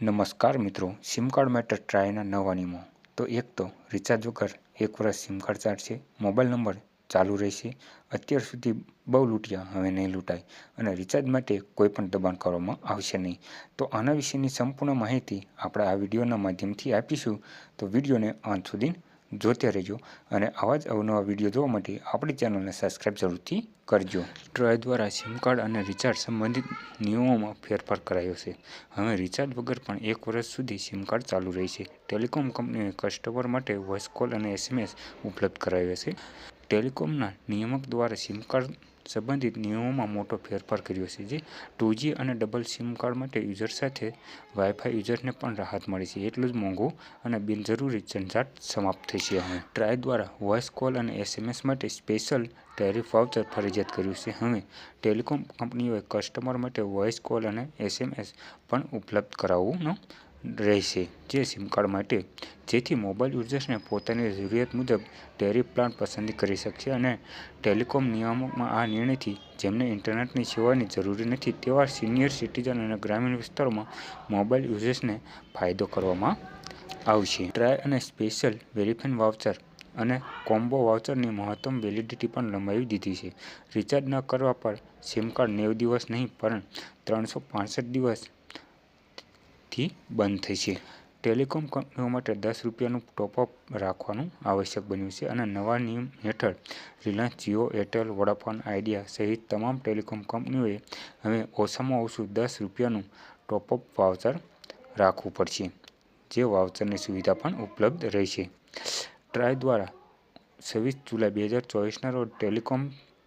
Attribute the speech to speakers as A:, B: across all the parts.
A: નમસ્કાર મિત્રો sim card માટે ટ્રાયના નવા નિયમો. તો એક તો રિચાર્જ વગર એક વર્ષ સિમ કાર્ડ ચાલશે મોબાઈલ નંબર ચાલુ રહેશે, અત્યાર સુધી બહુ લૂંટ્યા, હવે નહીં લૂંટાય અને રિચાર્જ માટે કોઈ પણ દબાણ કરવામાં આવશે નહીં. તો આના વિશેની સંપૂર્ણ માહિતી આપણે આ વિડીયોના માધ્યમથી આપીશું. તો વિડીયોને અંત સુધી જોતા રહેજો અને આવા જ અવનવા વીડિયો જોવા માટે આપણી ચેનલને સબસ્ક્રાઈબ જરૂરથી કરજો. ટ્રાય દ્વારા સિમ કાર્ડ અને રિચાર્જ સંબંધિત નિયમોમાં ફેરફાર કરાયો છે. હવે રિચાર્જ વગર પણ એક વર્ષ સુધી સિમ કાર્ડ ચાલુ રહેશે. ટેલિકોમ કંપનીએ કસ્ટમર માટે વોઇસ કોલ અને એસએમએસ ઉપલબ્ધ કરાવ્યો છે. ટેલિકોમના નિયામક દ્વારા સિમ કાર્ડ સંબંધિત નિયમોમાં મોટો ફેરફાર કર્યો છે, જે ટુજી અને ડબલ સિમ કાર્ડ માટે યુઝર સાથે વાઈફાઈ યુઝરને પણ રાહત મળી છે. એટલું જ મોંઘું અને બિનજરૂરી ઝંઝાટ સમાપ્ત થઈ છે હવે. ટ્રાય દ્વારા વોઇસ કોલ અને એસએમએસ માટે સ્પેશિયલ ટેરિફ વાઉચર ફરજિયાત કર્યું છે. હવે ટેલિકોમ કંપનીઓએ કસ્ટમર માટે વોઇસ કોલ અને એસએમએસ પણ ઉપલબ્ધ કરાવવું રહેશે. જે સિમ કાર્ડ માટે, જેથી મોબાઈલ યુઝર્સને પોતાની જરૂરિયાત મુજબ ટેરિફ પ્લાન પસંદ કરી શકશે અને ટેલિકોમ નિયામકમાં આ નિર્ણયથી જેમને ઇન્ટરનેટની સેવાની જરૂરી નથી તેવા સિનિયર સિટીઝન અને ગ્રામીણ વિસ્તારોમાં મોબાઈલ યુઝર્સને ફાયદો કરવામાં આવશે. ટ્રાય અને સ્પેશિયલ વેરિફેન વાઉચર અને કોમ્બો વાઉચરની મહત્તમ વેલિડિટી પણ લંબાવી દીધી છે. રિચાર્જ ન કરવા પર સિમ કાર્ડ નેવું દિવસ નહીં, પણ ત્રણસો પાંસઠ દિવસથી બંધ થઈ છે. ટેલિકોમ કંપનીઓ માટે દસ રૂપિયાનું ટોપઅપ રાખવાનું આવશ્યક બન્યું છે અને નવા નિયમ હેઠળ Reliance Jio, Airtel, Vodafone, Idea સહિત તમામ ટેલિકોમ કંપનીઓએ હવે ઓછામાં ઓછું દસ રૂપિયાનું ટોપઅપ વાવચર રાખવું પડશે, જે વાવચરની સુવિધા પણ ઉપલબ્ધ રહેશે. ટ્રાય દ્વારા છવ્વીસ જુલાઈ બે હજાર ચોવીસના રોજ ટેલિકોમ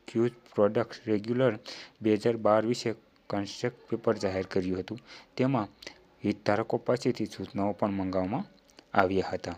A: ક્યુઝ પ્રોડક્ટ્સ રેગ્યુલર બે હજાર બાર વિશે કન્સ્ટ્રક્ટ પેપર જાહેર કર્યું હતું. તેમાં હિતધારકો પાસેથી સૂચનાઓ પણ મંગાવવામાં આવ્યા હતા.